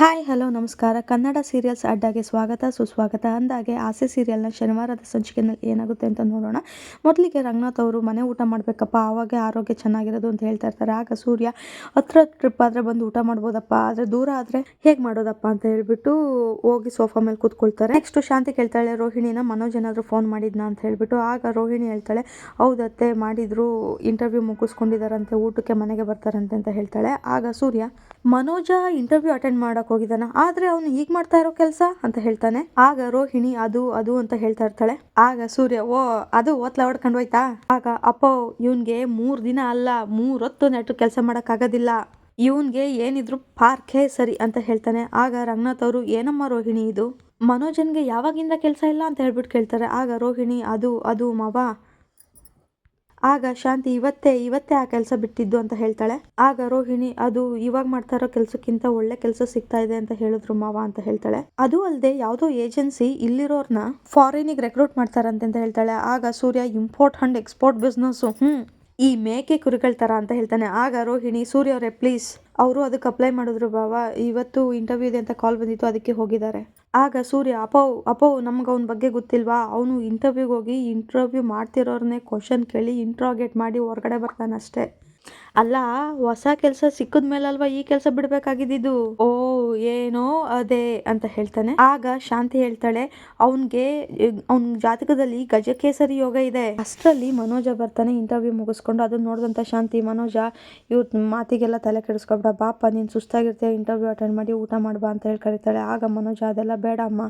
Hi, hello, ನಮಸ್ಕಾರ. Kannada serials ಅಡ್ಡಾಗೆ ಸ್ವಾಗತ, ಸುಸ್ವಾಗತ. ಅಂದಾಗೆ ಆಸೆ ಸೀರಿಯಲ್ನ ಶನಿವಾರದ ಸಂಚಿಕೆಯಲ್ಲಿ ಏನಾಗುತ್ತೆ ಅಂತ ನೋಡೋಣ. ಮೊದಲಿಗೆ ರಂಗನಾಥ್ ಅವರು, ಮನೆ ಊಟ ಮಾಡಬೇಕಪ್ಪ, ಆವಾಗ ಆರೋಗ್ಯ ಚೆನ್ನಾಗಿರೋದು ಅಂತ ಹೇಳ್ತಾ ಇರ್ತಾರೆ. ಆಗ ಸೂರ್ಯ, ಹತ್ರ ಟ್ರಿಪ್ ಆದರೆ ಬಂದು ಊಟ ಮಾಡ್ಬೋದಪ್ಪ, ಆದರೆ ದೂರ ಆದರೆ ಹೇಗೆ ಮಾಡೋದಪ್ಪ ಅಂತ ಹೇಳ್ಬಿಟ್ಟು ಹೋಗಿ ಸೋಫಾ ಮೇಲೆ ಕೂತ್ಕೊಳ್ತಾರೆ. ನೆಕ್ಸ್ಟ್ ಶಾಂತಿ ಕೇಳ್ತಾಳೆ, ರೋಹಿಣಿನ ಮನೋಜ್ ಫೋನ್ ಮಾಡಿದ್ನಾ ಅಂತ ಹೇಳ್ಬಿಟ್ಟು ಆಗ ರೋಹಿಣಿ ಹೇಳ್ತಾಳೆ ಹೌದತ್ತೆ ಮಾಡಿದ್ರು ಇಂಟರ್ವ್ಯೂ ಮುಗಿಸ್ಕೊಂಡಿದ್ದಾರಂತೆ ಊಟಕ್ಕೆ ಮನೆಗೆ ಬರ್ತಾರಂತೆ ಅಂತ ಹೇಳ್ತಾಳೆ. ಆಗ ಸೂರ್ಯ, ಮನೋಜ ಇಂಟರ್ವ್ಯೂ ಅಟೆಂಡ್ ಮಾಡಕ್ ಹೋಗಿದ್ದಾನ. ಆದ್ರೆ ಅವನು ಈಗ ಮಾಡ್ತಾ ಇರೋ ಕೆಲಸ ಅಂತ ಹೇಳ್ತಾನೆ. ಆಗ ರೋಹಿಣಿ ಅದು ಅದು ಅಂತ ಹೇಳ್ತಾ ಇರ್ತಾಳೆ. ಆಗ ಸೂರ್ಯ, ಓ, ಅದು ಒತ್ಲ ಹೊಡ್ಕೊಂಡು ಹೋಯ್ತಾ? ಆಗ ಅಪ್ಪ ಇವನ್ಗೆ ಮೂರ್ ದಿನ ಅಲ್ಲ ಮೂರೊತ್ತು ನೆಟ್ಟು ಕೆಲಸ ಮಾಡಕ್ ಆಗೋದಿಲ್ಲ. ಇವನ್ಗೆ ಏನಿದ್ರು ಪಾರ್ಕೇ ಸರಿ ಅಂತ ಹೇಳ್ತಾನೆ. ಆಗ ರಂಗನಾಥ್ ಅವರು, ಏನಮ್ಮ ರೋಹಿಣಿ ಇದು? ಮನೋಜನ್ಗೆ ಯಾವಾಗಿಂದ ಕೆಲಸ ಇಲ್ಲ ಅಂತ ಹೇಳ್ಬಿಟ್ಟು ಕೇಳ್ತಾರೆ. ಆಗ ರೋಹಿಣಿ, ಅದು ಅದು ಮವ ಆಗ ಶಾಂತಿ ಇವತ್ತೇ ಇವತ್ತೇ ಆ ಕೆಲಸ ಬಿಟ್ಟಿದ್ದು ಅಂತ ಹೇಳ್ತಾಳೆ. ಆಗ ರೋಹಿಣಿ, ಅದು ಇವಾಗ ಮಾಡ್ತಾ ಇರೋ ಕೆಲಸಕ್ಕಿಂತ ಒಳ್ಳೆ ಕೆಲಸ ಸಿಗ್ತಾ ಇದೆ ಅಂತ ಹೇಳಿದ್ರು ಮಾವ ಅಂತ ಹೇಳ್ತಾಳೆ. ಅದು ಅಲ್ಲದೆ ಯಾವುದೋ ಏಜೆನ್ಸಿ ಇಲ್ಲಿರೋರ್ನ ಫಾರಿನಿಗೆ ರೆಕ್ರೂಟ್ ಮಾಡ್ತಾರಂತೆ ಅಂತ ಹೇಳ್ತಾಳೆ. ಆಗ Surya import and export business ಹ್ಮ್, ಈ ಮೇಕೆ ಕುರಿಗಳ ಥರ ಅಂತ ಹೇಳ್ತಾನೆ. ಆಗ ರೋಹಿಣಿ, ಸೂರ್ಯ ಅವರೇ, ಪ್ಲೀಸ್, ಅವರು ಅದಕ್ಕೆ ಅಪ್ಲೈ ಮಾಡಿದ್ರು ಬಾವ. ಇವತ್ತು ಇಂಟರ್ವ್ಯೂ ಇದೆ ಅಂತ ಕಾಲ್ ಬಂದಿತ್ತು, ಅದಕ್ಕೆ ಹೋಗಿದ್ದಾರೆ. ಆಗ ಸೂರ್ಯ, ಅಪೋ ಅಪೋ, ನಮ್ಗೆ ಅವನ ಬಗ್ಗೆ ಗೊತ್ತಿಲ್ವಾ? ಅವನು ಇಂಟರ್ವ್ಯೂಗೆ ಹೋಗಿ ಇಂಟರ್ವ್ಯೂ ಮಾಡ್ತಿರೋರನ್ನೇ ಕ್ವಶನ್ ಕೇಳಿ ಇಂಟ್ರಾಗೇಟ್ ಮಾಡಿ ಹೊರಗಡೆ ಬರ್ತಾನಷ್ಟೇ. ಅಲ್ಲ, ಹೊಸ ಕೆಲಸ ಸಿಕ್ಕದ ಮೇಲಲ್ವಾ ಈ ಕೆಲಸ ಬಿಡ್ಬೇಕಾಗಿದ್ದು ಓ, ಏನೋ ಅದೇ ಅಂತ ಹೇಳ್ತಾನೆ. ಆಗ ಶಾಂತಿ ಹೇಳ್ತಾಳೆ, ಅವನ್ಗೆ, ಅವ್ನ ಜಾತಕದಲ್ಲಿ ಗಜಕೇಸರಿ ಯೋಗ ಇದೆ. ಅಷ್ಟರಲ್ಲಿ ಮನೋಜ ಬರ್ತಾನೆ ಇಂಟರ್ವ್ಯೂ ಮುಗಿಸ್ಕೊಂಡು, ಅದನ್ನ ನೋಡಿದಂತ ಶಾಂತಿ, ಮನೋಜ, ಇವ್ರ ಮಾತಿಗೆಲ್ಲ ತಲೆ ಕೆಡಿಸ್ಕೊಬೇಡ, ಬಾಪ, ನೀನ್ ಸುಸ್ತಾಗಿರ್ತೀಯ ಇಂಟರ್ವ್ಯೂ ಅಟೆಂಡ್ ಮಾಡಿ ಊಟ ಮಾಡ್ಬಾ ಅಂತ ಹೇಳಿ ಕರೀತಾಳೆ. ಆಗ ಮನೋಜ, ಅದೆಲ್ಲ ಬೇಡ ಅಮ್ಮ,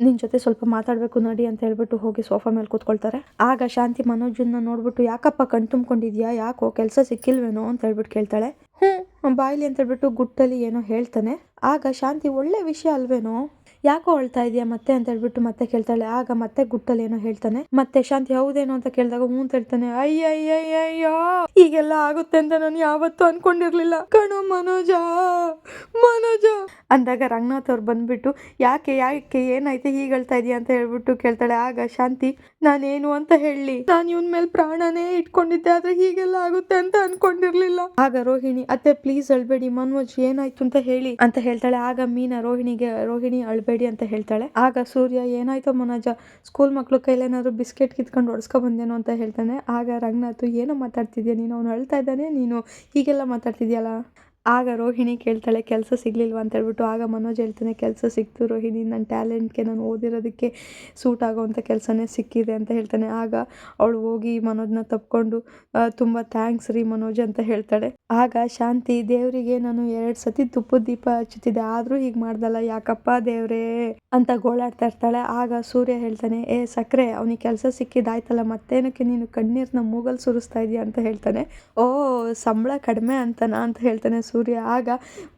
ನಿನ್ ಜೊತೆ ಸ್ವಲ್ಪ ಮಾತಾಡ್ಬೇಕು, ನಡಿ ಅಂತ ಹೇಳ್ಬಿಟ್ಟು ಹೋಗಿ ಸೋಫಾ ಮೇಲೆ ಕೂತ್ಕೊಳ್ತಾರೆ. ಆಗ ಶಾಂತಿ ಮನೋಜನ್ನ ನೋಡ್ಬಿಟ್ಟು, ಯಾಕಪ್ಪ ಕಣ್ ತುಂಬ್ಕೊಂಡಿದ್ಯಾ? ಯಾಕೋ ಕೆಲಸ ಸಿಕ್ಕಿಲ್ವೇನೋ? ಅಂತ ಹೇಳ್ಬಿಟ್ಟು ಕೇಳ್ತಾಳೆ. ಹ್ಞೂ ಬಾಯ್ಲಿ ಅಂತ ಹೇಳ್ಬಿಟ್ಟು ಗುಟ್ಟಲ್ಲಿ ಏನೋ ಹೇಳ್ತಾನೆ. ಆಗ ಶಾಂತಿ ಒಳ್ಳೆ ವಿಷಯ ಅಲ್ವೇನೋ? ಯಾಕೋ ಅಳ್ತಾ ಇದೆಯಾ ಮತ್ತೆ ಅಂತ ಹೇಳ್ಬಿಟ್ಟು ಮತ್ತೆ ಕೇಳ್ತಾಳೆ. ಆಗ ಮತ್ತೆ ಗುಟ್ಟಲ್ಲಿ ಏನೋ ಹೇಳ್ತಾನೆ. ಮತ್ತೆ ಶಾಂತಿ ಹೌದೇನೋ ಅಂತ ಕೇಳಿದಾಗ ಹ್ಞೂ ಅಂತ ಹೇಳ್ತಾನೆ. ಅಯ್ಯಯ್ಯಯ್ಯಯ್ಯೋ, ಹೀಗೆಲ್ಲ ಆಗುತ್ತೆ ಅಂತ ನಾನು ಯಾವತ್ತೂ ಅನ್ಕೊಂಡಿರ್ಲಿಲ್ಲ. ಕಣೋ ಮನೋಜ ಮನೋಜ. ಅಂದಾಗ ರಂಗನಾಥ್ ಅವ್ರು ಬಂದ್ಬಿಟ್ಟು, ಯಾಕೆ ಯಾಕೆ, ಏನಾಯ್ತು, ಹೀಗೆ ಹೇಳ್ತಾ ಇದೀಯ ಅಂತ ಹೇಳ್ಬಿಟ್ಟು ಕೇಳ್ತಾಳೆ. ಆಗ ಶಾಂತಿ, ನಾನೇನು ಅಂತ ಹೇಳಿ. ನಾನು ಇವನ್ ಮೇಲೆ ಪ್ರಾಣನೇ ಇಟ್ಕೊಂಡಿದ್ದೆ, ಆದ್ರೆ ಹೀಗೆಲ್ಲ ಆಗುತ್ತೆ ಅಂತ ಅನ್ಕೊಂಡಿರ್ಲಿಲ್ಲ. ಆಗ ರೋಹಿಣಿ, ಅತ್ತೆ ಪ್ಲೀಸ್ ಅಳ್ಬೇಡಿ ಮನೋಜ್, ಏನಾಯ್ತು ಅಂತ ಹೇಳಿ ಅಂತ ಹೇಳ್ತಾಳೆ. ಆಗ ಮೀನಾ ರೋಹಿಣಿಗೆ, ರೋಹಿಣಿ ಅಳ್ಬೇಡಿ. ಅಂತ ಹೇಳ್ತಾಳೆ. ಆಗ ಸೂರ್ಯ, ಏನಾಯ್ತು ಮನೋಜ ಸ್ಕೂಲ್ ಮಕ್ಳು ಕೈಲೇನಾದ್ರು ಬಿಸ್ಕೆಟ್ ಕಿತ್ಕೊಂಡು ಹೊಡ್ಸ್ಕೊ ಬಂದೇನೋ ಅಂತ ಹೇಳ್ತಾನೆ. ಆಗ ರಂಗನಾಥ್, ಏನೋ ಮಾತಾಡ್ತಿದ್ಯಾ ನೀನು? ಅವ್ನು ಅಳ್ತಾ ಇದ್ದಾನೆ, ನೀನು ಹೀಗೆಲ್ಲ ಮಾತಾಡ್ತಿದ್ಯಲ್ಲ? ಆಗ ರೋಹಿಣಿ ಕೇಳ್ತಾಳೆ, ಕೆಲಸ ಸಿಗಲಿಲ್ವ? ಅಂತ ಹೇಳ್ಬಿಟ್ಟು, ಆಗ ಮನೋಜ್ ಹೇಳ್ತಾನೆ, ಕೆಲಸ ಸಿಕ್ತು ರೋಹಿಣಿ ನನ್ನ ಟ್ಯಾಲೆಂಟ್ಗೆ ನಾನು ಓದಿರೋದಕ್ಕೆ ಸೂಟ್ ಆಗೋವಂಥ ಕೆಲಸನೇ ಸಿಕ್ಕಿದೆ, ಅಂತ ಹೇಳ್ತಾನೆ. ಆಗ ಅವಳು ಹೋಗಿ ಮನೋಜ್ನ ತಪ್ಕೊಂಡು ತುಂಬ ಥ್ಯಾಂಕ್ಸ್ ರೀ ಮನೋಜ್, ಅಂತ ಹೇಳ್ತಾಳೆ. ಆಗ ಶಾಂತಿ, ದೇವರಿಗೆ ನಾನು ಎರಡು ಸತಿ ತುಪ್ಪದ ದೀಪ ಹಚ್ಚುತ್ತಿದ್ದೆ, ಆದರೂ ಹೀಗೆ ಮಾಡ್ದಲ್ಲ, ಯಾಕಪ್ಪ ದೇವ್ರೇ? ಅಂತ ಗೋಳಾಡ್ತಾ ಇರ್ತಾಳೆ. ಆಗ ಸೂರ್ಯ ಹೇಳ್ತಾನೆ, ಏ ಸಕ್ಕರೆ ಅವನಿಗೆ ಕೆಲಸ ಸಿಕ್ಕಿದಾಯ್ತಲ್ಲ, ಮತ್ತೇನಕ್ಕೆ ನೀನು ಕಣ್ಣೀರ್ನ ಮೂಗಲ್ ಸುರಿಸ್ತಾ ಇದೀಯ? ಅಂತ ಹೇಳ್ತಾನೆ. ಓ, ಸಂಬಳ ಕಡಿಮೆ ಅಂತನಾ? ಅಂತ ಹೇಳ್ತಾನೆ ಸೂರ್ಯ ಆಗ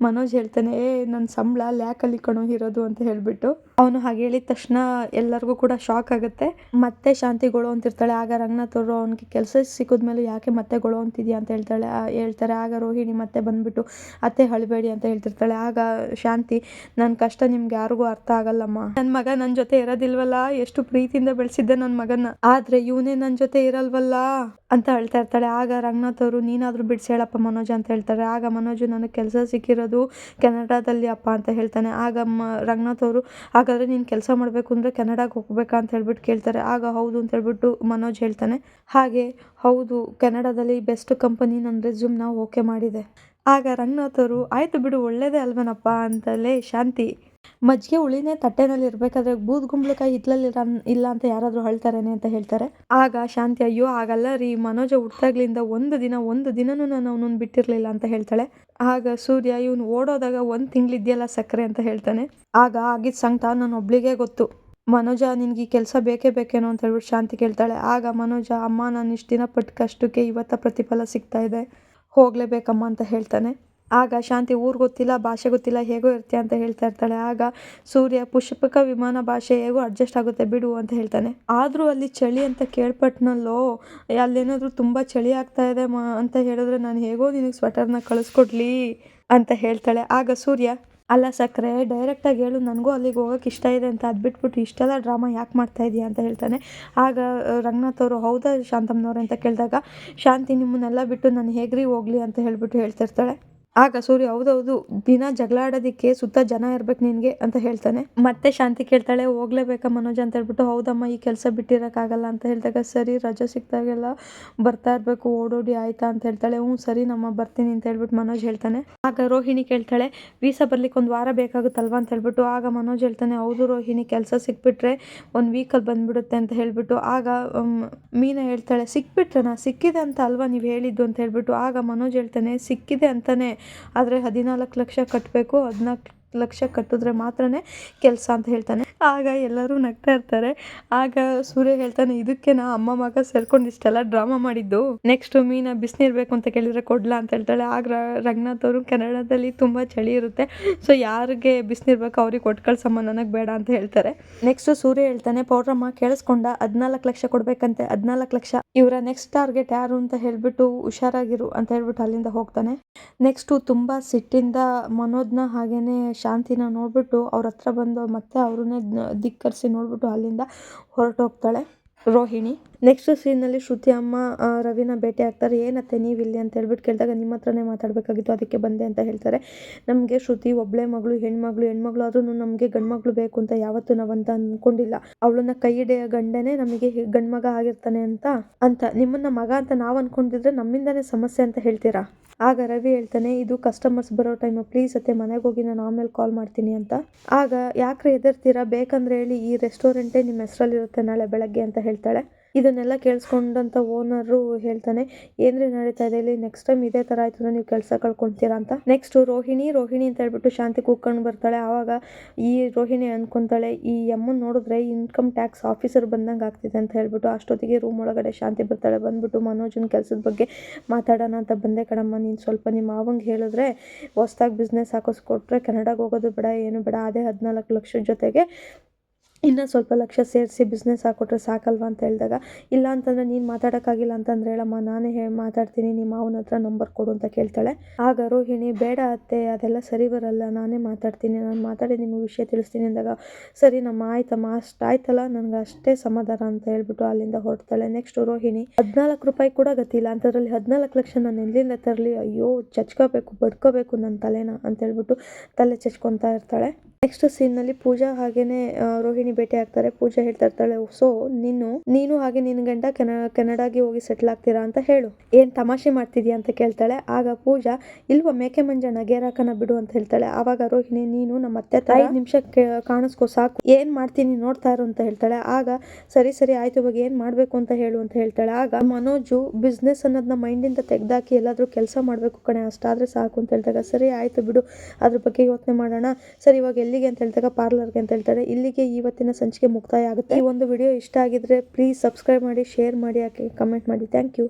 ಮನೋಜ್ ಹೇಳ್ತಾನೆ ಏ ನನ್ನ ಸಂಬಳ ಲ್ಯಾಕಲ್ಲಿ ಕಣೋ ಇರೋದು ಅಂತ ಹೇಳ್ಬಿಟ್ಟು. ಅವನು ಹಾಗೆ ಹೇಳಿದ ತಕ್ಷಣ ಎಲ್ಲರಿಗೂ ಕೂಡ ಶಾಕ್ ಆಗುತ್ತೆ. ಮತ್ತೆ ಶಾಂತಿ ಗೊಳೋ ಅಂತಿರ್ತಾಳೆ ಆಗ ರಂಗನಾಥ್ ಅವರು ಅವನಿಗೆ ಕೆಲಸ ಸಿಕ್ಕಿದ್ಮೇಲೆ ಯಾಕೆ ಮತ್ತೆ ಗೊಳೋ ಅಂತಿದ್ಯಾ ಅಂತ ಹೇಳ್ತಾಳೆ. ಹೇಳ್ತಾರೆ, ಆಗ ರೋಹಿಣಿ ಮತ್ತೆ ಬಂದ್ಬಿಟ್ಟು ಅತ್ತೆ ಹಳಬೇಡಿ ಅಂತ ಹೇಳ್ತಿರ್ತಾಳೆ. ಆಗ ಶಾಂತಿ ನನ್ನ ಕಷ್ಟ ನಿಮ್ಗೆ ಯಾರಿಗೂ ಅರ್ಥ ಆಗಲ್ಲಮ್ಮ. ನನ್ನ ಮಗ ನನ್ನ ಜೊತೆ ಇರೋದಿಲ್ವಲ್ಲ? ಎಷ್ಟು ಪ್ರೀತಿಯಿಂದ ಬೆಳೆಸಿದ್ದೆ ನನ್ನ ಮಗನ ಆದ್ರೆ ಇವನೇ ನನ್ನ ಜೊತೆ ಇರಲ್ವಲ್ಲ? ಅಂತ ಹೇಳ್ತಾ ಇರ್ತಾಳೆ. ಆಗ ರಂಗನಾಥ್ ಅವರು ನೀನಾದ್ರೂ ಬಿಡ್ಸಿ ಹೇಳಪ್ಪ ಮನೋಜ್ ಅಂತ ಹೇಳ್ತಾರೆ. ಆಗ ಮನೋಜ್, ನನಗೆ ಕೆಲಸ ಸಿಕ್ಕಿರೋದು ಕೆನಡಾದಲ್ಲಿ ಅಪ್ಪ ಅಂತ ಹೇಳ್ತಾನೆ. ಆಗ ರಂಗನಾಥ್ ಅವರು ಹಾಗಾದ್ರೆ ನೀನು ಕೆಲಸ ಮಾಡಬೇಕು ಅಂದರೆ ಕೆನಡಾಗೆ ಹೋಗ್ಬೇಕಾ ಅಂತ ಹೇಳ್ಬಿಟ್ಟು ಕೇಳ್ತಾರೆ. ಆಗ ಹೌದು ಅಂತ ಹೇಳ್ಬಿಟ್ಟು ಮನೋಜ್ ಹೇಳ್ತಾನೆ. ಹಾಗೆ ಹೌದು, ಕೆನಡಾದಲ್ಲಿ ಬೆಸ್ಟ್ ಕಂಪನಿ ನನ್ನ ರೆಸ್ಯೂಮ್ನ ಓಕೆ ಮಾಡಿದೆ. ಆಗ ರಂಗನಾಥ್ ಅವರು, ಆಯಿತು ಬಿಡು ಒಳ್ಳೆಯದೇ ಅಲ್ವೇನಪ್ಪ? ಅಂತಲೇ ಶಾಂತಿ ಮಜ್ಜಿಗೆ ಉಳಿನೇ ತಟ್ಟೆನಲ್ಲಿ ಇರಬೇಕಾದ್ರೆ ಬೂದ್ ಗುಂಬಳಕಾಯಿ ಹಿತ್ಲಲ್ಲಿ ಇಲ್ಲ ಅಂತ ಯಾರಾದರೂ ಹೇಳ್ತಾರೇನೆ ಅಂತ ಹೇಳ್ತಾರೆ. ಆಗ ಶಾಂತಿ ಅಯ್ಯೋ ಆಗಲ್ಲ ರೀ, ಮನೋಜ ಹುಟ್ಟಾಗ್ಲಿಂದ ಒಂದು ದಿನ, ಒಂದು ದಿನನೂ ನಾನು ಅವನನ್ನು ಬಿಟ್ಟಿರಲಿಲ್ಲ ಅಂತ ಹೇಳ್ತಾಳೆ. ಆಗ ಸೂರ್ಯ, ಇವನು ಓಡೋದಾಗ ಒಂದು ತಿಂಗಳಿದೆಯಲ್ಲ ಸಕ್ಕರೆ ಅಂತ ಹೇಳ್ತಾನೆ. ಆಗ ಆಗಿದ್ದ ಸಂಕಟ ನಾನು ಒಬ್ಳಿಗೆ ಗೊತ್ತು. ಮನೋಜ, ನಿನ್ಗೆ ಈ ಕೆಲಸ ಬೇಕೇ ಬೇಕೇನೋ ಅಂತ ಹೇಳ್ಬಿಟ್ಟು ಶಾಂತಿ ಕೇಳ್ತಾಳೆ. ಆಗ ಮನೋಜ, ಅಮ್ಮ, ನಾನು ಇಷ್ಟು ದಿನ ಪಟ್ಟು ಕಷ್ಟಕ್ಕೆ ಇವತ್ತ ಪ್ರತಿಫಲ ಸಿಗ್ತಾ ಇದೆ. ಹೋಗ್ಲೇಬೇಕಮ್ಮ ಅಂತ ಹೇಳ್ತಾನೆ. ಆಗ ಶಾಂತಿ ಊರು ಗೊತ್ತಿಲ್ಲ, ಭಾಷೆ ಗೊತ್ತಿಲ್ಲ, ಹೇಗೋ ಇರ್ತೀಯ ಅಂತ ಹೇಳ್ತಾ ಇರ್ತಾಳೆ. ಆಗ ಸೂರ್ಯ, ಪುಷ್ಪಕ ವಿಮಾನ ಭಾಷೆ ಹೇಗೋ ಅಡ್ಜಸ್ಟ್ ಆಗುತ್ತೆ, ಬಿಡು ಅಂತ ಹೇಳ್ತಾನೆ. ಆದರೂ ಅಲ್ಲಿ ಚಳಿ ಅಂತ ಕೇಳ್ಪಟ್ನಲ್ಲೋ, ಅಲ್ಲೇನಾದರೂ ತುಂಬ ಚಳಿ ಆಗ್ತಾ ಇದೆ ಮ ಅಂತ ಹೇಳಿದ್ರೆ ನಾನು ಹೇಗೋ ನಿನಗೆ ಸ್ವೆಟರ್ನ ಕಳಿಸ್ಕೊಡ್ಲಿ ಅಂತ ಹೇಳ್ತಾಳೆ. ಆಗ ಸೂರ್ಯ, ಅಲ್ಲ ಸಕ್ಕರೆ ಡೈರೆಕ್ಟಾಗಿ ಹೇಳು, ನನಗೂ ಅಲ್ಲಿಗೆ ಹೋಗೋಕೆ ಇಷ್ಟ ಇದೆ ಅಂತ ಅದು ಬಿಟ್ಬಿಟ್ಟು ಇಷ್ಟೆಲ್ಲ ಡ್ರಾಮಾ ಯಾಕೆ ಮಾಡ್ತಾ ಇದೆಯಾ ಅಂತ ಹೇಳ್ತಾನೆ. ಆಗ ರಂಗನಾಥ್ ಅವರು, ಹೌದಾ ಶಾಂತಮ್ಮನವ್ರೆ ಅಂತ ಕೇಳಿದಾಗ, ಶಾಂತಿ ನಿಮ್ಮನ್ನೆಲ್ಲ ಬಿಟ್ಟು ನಾನು ಹೇಗ್ರಿ ಹೋಗ್ಲಿ ಅಂತ ಹೇಳಿಬಿಟ್ಟು ಹೇಳ್ತಿರ್ತಾಳೆ. ಆಗ ಸೂರ್ಯ, ಹೌದೌದು, ದಿನ ಜಗಳ ಆಡೋದಕ್ಕೆ ಸುತ್ತ ಜನ ಇರ್ಬೇಕು ನಿನಗೆ ಅಂತ ಹೇಳ್ತಾನೆ. ಮತ್ತೆ ಶಾಂತಿ ಕೇಳ್ತಾಳೆ, ಹೋಗ್ಲೇಬೇಕಾ ಮನೋಜ್ ಅಂತ ಹೇಳ್ಬಿಟ್ಟು, ಹೌದಮ್ಮ, ಈ ಕೆಲಸ ಬಿಟ್ಟಿರೋಕ್ಕಾಗಲ್ಲ ಅಂತ ಹೇಳಿದಾಗ, ಸರಿ, ರಜೆ ಸಿಕ್ತಾಗೆಲ್ಲ ಬರ್ತಾ ಇರಬೇಕು, ಓಡೋಡಿ ಆಯ್ತಾ ಅಂತ ಹೇಳ್ತಾಳೆ. ಹ್ಞೂ, ಸರಿ, ನಮ್ಮ ಬರ್ತೀನಿ ಅಂತ ಹೇಳ್ಬಿಟ್ಟು ಮನೋಜ್ ಹೇಳ್ತಾನೆ. ಆಗ ರೋಹಿಣಿ ಕೇಳ್ತಾಳೆ, ವೀಸಾ ಬರ್ಲಿಕ್ಕೆ ಒಂದು ವಾರ ಬೇಕಾಗುತ್ತಲ್ವಾ ಅಂತ ಹೇಳ್ಬಿಟ್ಟು, ಆಗ ಮನೋಜ್ ಹೇಳ್ತಾನೆ, ಹೌದು ರೋಹಿಣಿ, ಕೆಲಸ ಸಿಕ್ಬಿಟ್ರೆ ಒಂದು ವೀಕಲ್ಲಿ ಬಂದ್ಬಿಡುತ್ತೆ ಅಂತ ಹೇಳ್ಬಿಟ್ಟು, ಆಗ ಮೀನಾ ಹೇಳ್ತಾಳೆ ಸಿಕ್ಬಿಟ್ರೆನಾ ಸಿಕ್ಕಿದೆ ಅಂತ ಅಲ್ವಾ ನೀವು ಹೇಳಿದ್ದು ಅಂತ ಹೇಳ್ಬಿಟ್ಟು, ಆಗ ಮನೋಜ್ ಹೇಳ್ತಾನೆ, ಸಿಕ್ಕಿದೆ ಅಂತಾನೆ ಆದರೆ ಹದಿನಾಲ್ಕು ಲಕ್ಷ ಕಟ್ಟಬೇಕು ಹದಿನಾಲ್ಕು ಲಕ್ಷ ಕಟ್ಟಿದ್ರೆ ಮಾತ್ರನೇ ಕೆಲಸ ಅಂತ ಹೇಳ್ತಾನೆ. ಆಗ ಎಲ್ಲರೂ ನಗ್ತಾ ಇರ್ತಾರೆ. ಆಗ ಸೂರ್ಯ ಹೇಳ್ತಾನೆ, ಇದಕ್ಕೆ ನಾ ಅಮ್ಮ ಮಗ ಸೇರ್ಕೊಂಡು ಇಷ್ಟೆಲ್ಲ ಡ್ರಾಮಾ ಮಾಡಿದ್ದು. ನೆಕ್ಸ್ಟ್ ಮೀನಾ ಬಿಸಿನೀರು ಬೇಕು ಅಂತ ಕೇಳಿದ್ರೆ ಕೊಡ್ಲಾ ಅಂತ ಹೇಳ್ತಾಳೆ. ಆಗ ರಂಗನಾಥ್ ಅವರು ಕನ್ನಡದಲ್ಲಿ ತುಂಬ ಚಳಿ ಇರುತ್ತೆ. ಸೊ ಯಾರಿಗೆ ಬಿಸಿನೀರು ಬೇಕೋ ಅವ್ರಿಗೆ ಕೊಟ್ಟು ಕಳ್ಸಮ್ಮ, ನನಗೆ ಬೇಡ ಅಂತ ಹೇಳ್ತಾರೆ. ನೆಕ್ಸ್ಟ್ ಸೂರ್ಯ ಹೇಳ್ತಾನೆ, ಪೌಡ್ರಮ್ಮ ಕೇಳಿಸ್ಕೊಂಡ, ಹದಿನಾಲ್ಕು ಲಕ್ಷ ಕೊಡ್ಬೇಕಂತೆ, ಹದಿನಾಲ್ಕು ಲಕ್ಷ. ಇವರ ನೆಕ್ಸ್ಟ್ ಟಾರ್ಗೆಟ್ ಯಾರು ಅಂತ ಹೇಳ್ಬಿಟ್ಟು ಹುಷಾರಾಗಿರು ಅಂತ ಹೇಳ್ಬಿಟ್ಟು ಅಲ್ಲಿಂದ ಹೋಗ್ತಾನೆ. ನೆಕ್ಸ್ಟು ತುಂಬಾ ಸಿಟ್ಟಿಂದ ಮನೋಜ್ನ ಹಾಗೇನೆ ಶಾಂತಿನ ನೋಡಿಬಿಟ್ಟು ಅವ್ರ ಹತ್ರ ಬಂದು ಮತ್ತೆ ಅವ್ರನ್ನೇ ಧಿಕ್ಕರಿಸಿ ನೋಡಿಬಿಟ್ಟು ಅಲ್ಲಿಂದ ಹೊರಟೋಗ್ತಾಳೆ ರೋಹಿಣಿ. ನೆಕ್ಸ್ಟ್ ಸೀನಲ್ಲಿ ಶ್ರುತಿ ಅಮ್ಮ ರವಿನ ಭೇಟಿ ಆಗ್ತಾರೆ. ಏನತ್ತೆ ನೀವು ಇಲ್ಲಿ ಅಂತ ಹೇಳ್ಬಿಟ್ಟು ಕೇಳಿದಾಗ ನಿಮ್ಮ ಹತ್ರನೇ ಮಾತಾಡಬೇಕಾಗಿತ್ತು, ಅದಕ್ಕೆ ಬಂದೆ ಅಂತ ಹೇಳ್ತಾರೆ. ನಮಗೆ ಶ್ರುತಿ ಒಬ್ಬಳೆ ಮಗಳು, ಹೆಣ್ಮಗಳು ಹೆಣ್ಮಗಳು ಆದ್ರೂ ನಮಗೆ ಗಂಡ್ಮಗಳು ಬೇಕು ಅಂತ ಯಾವತ್ತೂ ನಾವಂತ ಅಂದ್ಕೊಂಡಿಲ್ಲ ಅವಳನ್ನ ಕೈ ಹಿಡಿಯೋ ಗಂಡನೇ ನಮಗೆ ಗಂಡ್ಮಗ ಆಗಿರ್ತಾನೆ ಅಂತ ಅಂತ. ನಿಮ್ಮನ್ನ ಮಗ ಅಂತ ನಾವು ಅನ್ಕೊಂಡಿದ್ರೆ ನಮ್ಮಿಂದನೇ ಸಮಸ್ಯೆ ಅಂತ ಹೇಳ್ತೀರಾ? ಆಗ ರವಿ ಹೇಳ್ತಾನೆ, ಇದು ಕಸ್ಟಮರ್ಸ್ ಬರೋ ಟೈಮ್ ಪ್ಲೀಸ್ ಅತ್ತೆ ಮನೆಗೆ ಹೋಗಿ ನಾನು ಆಮೇಲೆ ಕಾಲ್ ಮಾಡ್ತೀನಿ ಅಂತ. ಆಗ ಯಾಕ್ರೆ ಹೆದರ್ತೀರಾ? ಬೇಕಂದ್ರೆ ಹೇಳಿ, ಈ ರೆಸ್ಟೋರೆಂಟೇ ನಿಮ್ಮ ಹೆಸರಲ್ಲಿರುತ್ತೆ ನಾಳೆ ಬೆಳಗ್ಗೆ ಅಂತ ಹೇಳ್ತಾಳೆ. ಇದನ್ನೆಲ್ಲ ಕೇಳಿಸ್ಕೊಂಡಂಥ ಓನರು ಹೇಳ್ತಾನೆ, ಏನ್ರಿ ನಡೀತಾ ಇದೆ? ಇಲ್ಲಿ ನೆಕ್ಸ್ಟ್ ಟೈಮ್ ಇದೇ ಥರ ಆಯ್ತು ನೀವು ಕೆಲಸ ಕಳ್ಕೊಳ್ತೀರಾ ಅಂತ? ನೆಕ್ಸ್ಟ್ ರೋಹಿಣಿ ರೋಹಿಣಿ ಅಂತ ಹೇಳ್ಬಿಟ್ಟು ಶಾಂತಿ ಕೂತ್ಕೊಂಡು ಬರ್ತಾಳೆ. ಆವಾಗ ಈ ರೋಹಿಣಿ ಅನ್ಕೊಂತಾಳೆ, ಈ ಅಮ್ಮನ್ ನೋಡಿದ್ರೆ ಇನ್ಕಮ್ ಟ್ಯಾಕ್ಸ್ ಆಫೀಸರ್ ಬಂದಂಗೆ ಆಗ್ತಿದೆ ಅಂತ ಹೇಳ್ಬಿಟ್ಟು ಅಷ್ಟೊತ್ತಿಗೆ ರೂಮ್ ಒಳಗಡೆ ಶಾಂತಿ ಬರ್ತಾಳೆ. ಬಂದ್ಬಿಟ್ಟು ಮನೋಜನ್ ಕೆಲಸದ ಬಗ್ಗೆ ಮಾತಾಡೋಣ ಅಂತ ಬಂದೆ ಕಣಮ್ಮ. ನೀನು ಸ್ವಲ್ಪ ನಿಮ್ಮ ಮಾವಂಗೆ ಹೇಳಿದ್ರೆ ಹೊಸ್ದಾಗಿ ಬಿಸ್ನೆಸ್ ಹಾಕಿಸ್ಕೊಟ್ರೆ ಕೆನಡಾಗೆ ಹೋಗೋದು ಬೇಡ, ಏನು ಬೇಡ. ಅದೇ ಹದಿನಾಲ್ಕು ಲಕ್ಷದ ಜೊತೆಗೆ ಇನ್ನೂ ಸ್ವಲ್ಪ ಲಕ್ಷ ಸೇರಿಸಿ ಬಿಸ್ನೆಸ್ ಹಾಕ್ಕೊಟ್ರೆ ಸಾಕಲ್ವಾ ಅಂತ ಹೇಳಿದಾಗ, ಇಲ್ಲ ಅಂತಂದರೆ ನೀನು ಮಾತಾಡೋಕ್ಕಾಗಿಲ್ಲ ಅಂತಂದ್ರೆ ಹೇಳಮ್ಮ, ನಾನೇ ಹೇಳಿ ಮಾತಾಡ್ತೀನಿ, ನಿಮ್ಮ ಮಾವನ ಹತ್ರ ನಂಬರ್ ಕೊಡು ಅಂತ ಕೇಳ್ತಾಳೆ. ಆಗ ರೋಹಿಣಿ, ಬೇಡ ಅತ್ತೆ, ಅದೆಲ್ಲ ಸರಿ ಬರಲ್ಲ, ನಾನೇ ಮಾತಾಡ್ತೀನಿ, ನಾನು ಮಾತಾಡಿ ನಿಮಗೆ ವಿಷಯ ತಿಳಿಸ್ತೀನಿ ಅಂದಾಗ, ಸರಿ ನಮ್ಮ ಆಯ್ತಮ್ಮ, ಅಷ್ಟು ಆಯ್ತಲ್ಲ, ನನಗೆ ಅಷ್ಟೇ ಸಮಾಧಾನ ಅಂತ ಹೇಳ್ಬಿಟ್ಟು ಅಲ್ಲಿಂದ ಹೊರಡ್ತಾಳೆ. ನೆಕ್ಸ್ಟ್ ರೋಹಿಣಿ, ಹದಿನಾಲ್ಕು ರೂಪಾಯಿ ಕೂಡ ಗತಿಲ್ಲ ಅಂಥದ್ರಲ್ಲಿ ಹದಿನಾಲ್ಕು ಲಕ್ಷ ನಾನು ಎಲ್ಲಿಂದ ತರಲಿ, ಅಯ್ಯೋ, ಚಚ್ಕೋಬೇಕು ಬಡ್ಕೋಬೇಕು ನನ್ನ ತಲೆನ ಅಂತ ಹೇಳ್ಬಿಟ್ಟು ತಲೆ ಚಚ್ಕೊತಾ ಇರ್ತಾಳೆ. ನೆಕ್ಸ್ಟ್ ಸೀನ್ನಲ್ಲಿ ಪೂಜಾ ಹಾಗೇನೆ ರೋಹಿಣಿ ಭೇಟಿ ಆಗ್ತಾರೆ. ಪೂಜಾ ಹೇಳ್ತಾ ಇರ್ತಾಳೆ, ಸೊ, ನೀನು ನೀನು ಹಾಗೆ ನಿನ್ನ ಗಂಡ ಕೆನ ಕೆನಡಾಗೆ ಹೋಗಿ ಸೆಟ್ಲ್ ಆಗ್ತೀರಾ ಅಂತ ಹೇಳು. ಏನ್ ತಮಾಷೆ ಮಾಡ್ತಿದ್ಯಾ ಅಂತ ಕೇಳ್ತಾಳೆ. ಆಗ ಪೂಜಾ, ಇಲ್ವಾ, ಮೇಕೆ ಮಂಜಣ್ಣ, ಗೇರಾಕನ ಬಿಡು ಅಂತ ಹೇಳ್ತಾಳೆ. ಆವಾಗ ರೋಹಿಣಿ, ನೀನು ನಮ್ಮ ಅತ್ತೆ ತಾಯಿ ನಿಮಿಷ ಕಾಣಿಸ್ಕೋ ಸಾಕು. ಏನ್ ಮಾಡ್ತೀನಿ ನೋಡ್ತಾ ಇರು ಅಂತ ಹೇಳ್ತಾಳೆ. ಆಗ, ಸರಿ ಸರಿ, ಆಯ್ತು, ಇವಾಗ ಏನ್ ಮಾಡ್ಬೇಕು ಅಂತ ಹೇಳು ಅಂತ ಹೇಳ್ತಾಳೆ. ಆಗ ಮನೋಜು ಬಿಸ್ನೆಸ್ ಅನ್ನೋದನ್ನ ಮೈಂಡಿಂದ ತೆಗ್ದಾಕಿ ಎಲ್ಲಾದ್ರೂ ಕೆಲಸ ಮಾಡ್ಬೇಕು ಕಣೆ, ಅಷ್ಟಾದ್ರೆ ಸಾಕು ಅಂತ ಹೇಳ್ದಾಗ, ಸರಿ, ಆಯ್ತು ಬಿಡು. ಅದ್ರ ಬಗ್ಗೆ ಯೋಚನೆ ಮಾಡೋಣ. ಸರಿ, ಇವಾಗ ಎಲ್ಲಿಗೆ ಅಂತ ಹೇಳಿದಾಗ ಪಾರ್ಲರ್ಗೆ ಅಂತ ಹೇಳ್ತಾರೆ. ಇಲ್ಲಿಗೆ ಇವತ್ತಿನ ಸಂಚಿಕೆ ಮುಕ್ತಾಯ ಆಗುತ್ತೆ. ಈ ಒಂದು ವಿಡಿಯೋ ಇಷ್ಟ ಆಗಿದ್ರೆ ಪ್ಲೀಸ್ ಸಬ್ಸ್ಕ್ರೈಬ್ ಮಾಡಿ ಶೇರ್ ಮಾಡಿ ಹಾಕಿ ಕಮೆಂಟ್ ಮಾಡಿ. Thank you